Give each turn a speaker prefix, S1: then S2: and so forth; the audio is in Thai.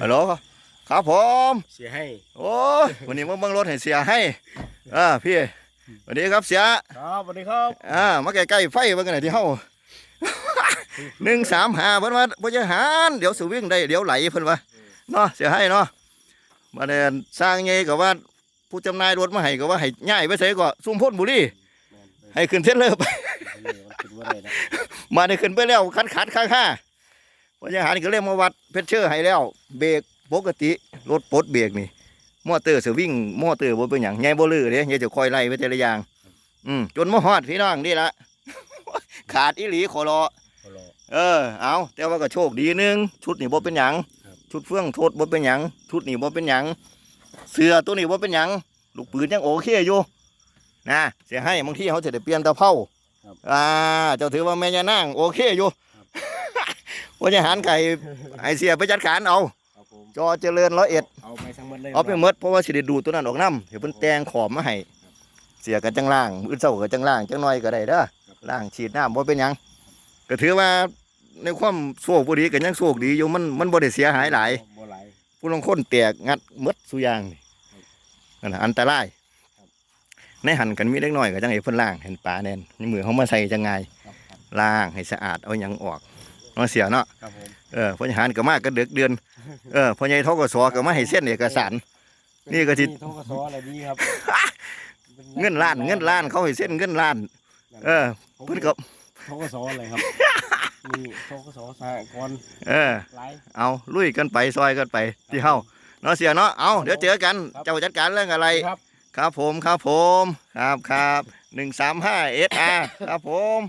S1: ฮัลโหลครับผม
S2: เสียให้
S1: โอ้ยวันนี้มาเบิ่งรถให้เสียให้อ่าพี่สวัสดีครับเสีย
S2: ครับสวัสดีครับ
S1: อ่ามาใกล้ๆไฟเบิ่งกันหน่อยที่เฮาหนึ่งสามห้าเพิ่นว่าบ่จะหารเดี๋ยวสิวิ่งได้เดี๋ยวไหลเพิ่นว่าเนาะเสียให้เนาะมาเดินสร้างไงก็ว่าผู้จำหน่ายรถมาให้ก็ว่าให้ย้ายไปไสก็ซุ่มพ้นบุรีให้ขึ้นเทรลเลอร์ไป
S2: มันเป็นว่าอะไรนะ
S1: มาได้ขึ้นไปแล้วคัดคัดข้างห้า พยาหารก็เรียกมาวัดเพชรเชอร์ให้แล้ว เบรกปกติรถปลดเบรกนี่มอเตอร์สวิ่งมอเตอร์บ่เป็นหยังใหญ่บ่ลือเด้เดี๋ยวจะคอยไล่ไปแต่ละอย่างอืมจนมาฮอดพี่น้องนี่ละขาดอีหลีขอรอ
S2: ขอรอ
S1: เออเอาแต่ว่าก็โชคดีหนึงชุดนี่บ่เป็นหยัง
S2: ครับ
S1: ชุดเฟื่องโทษบ่เป็นหยังชุดนี่บ่เป็นหยังเสื้อตัวนี้บ่เป็นหยังลูกปืนยังโอเคอยู่นะเสียให้บางทีเขาจะได้เปลี่ยนตะเภาอ่าเจ้าถือว่าแม่ยานางโอเคอยู่ ว่าจะหารไก่ไอเสียไปจัดการเอา
S2: ครับผม
S1: จอเจริญร้อยเอ็ด
S2: เอาไปทั้งหมดเลย
S1: เอาไปหมดเพราะว่าสิได้ดูตัวนั้นออกน้ำเดี๋ยวเพิ่นแต่งขอบมาให้เสียกันจังล่างอื่นเศร้ากันจังล่างจังน้อยก็ได้เด้อล่างฉีดน้ำบ่เป็นหยังก็ถือว่าในความโชคบ่ดีก็ยังโชคดีอยู่มันมันบ่ได้เสียหายหลาย
S2: บ่หลาย
S1: ผู้ลางคนแตกงัดหมดสุอยางนี่นั่นน่ะอันตราย
S2: ครับ
S1: ในหันกันมีเล็กน้อยก็จังไอ้เพิ่นล่างเห็นปลาแน่นในมือเขามาใส่จังไง
S2: ครับครับ
S1: ล้างให้สะอาดเอาหยังออกเนาะเสียเนาะ
S2: ครับผม
S1: เออพญหารก็มากก็เดือกเดือน เออพญายทกศก็มาให้เส้นเอกสาร นี่ก็สิ
S2: มีโทกสอะไรดีครับ
S1: เงินล้านเงินล้านเขาให้เส้นเงินล้าน เออเพิ่นก็
S2: โทกสอะไรครับมีโทกสสหกรณ์
S1: เออ
S2: หลาย
S1: เอาลุยกันไปซอยกันไปที่เฮาเนาะเสียเนาะเอาเดี๋ยวเจอกัน
S2: ครับ
S1: เจ้าจัดการเรื่องอะไร
S2: ครับ
S1: ครับผมครับผม ครับครับหนึ่งสามห้าเอสอาร์ครับผม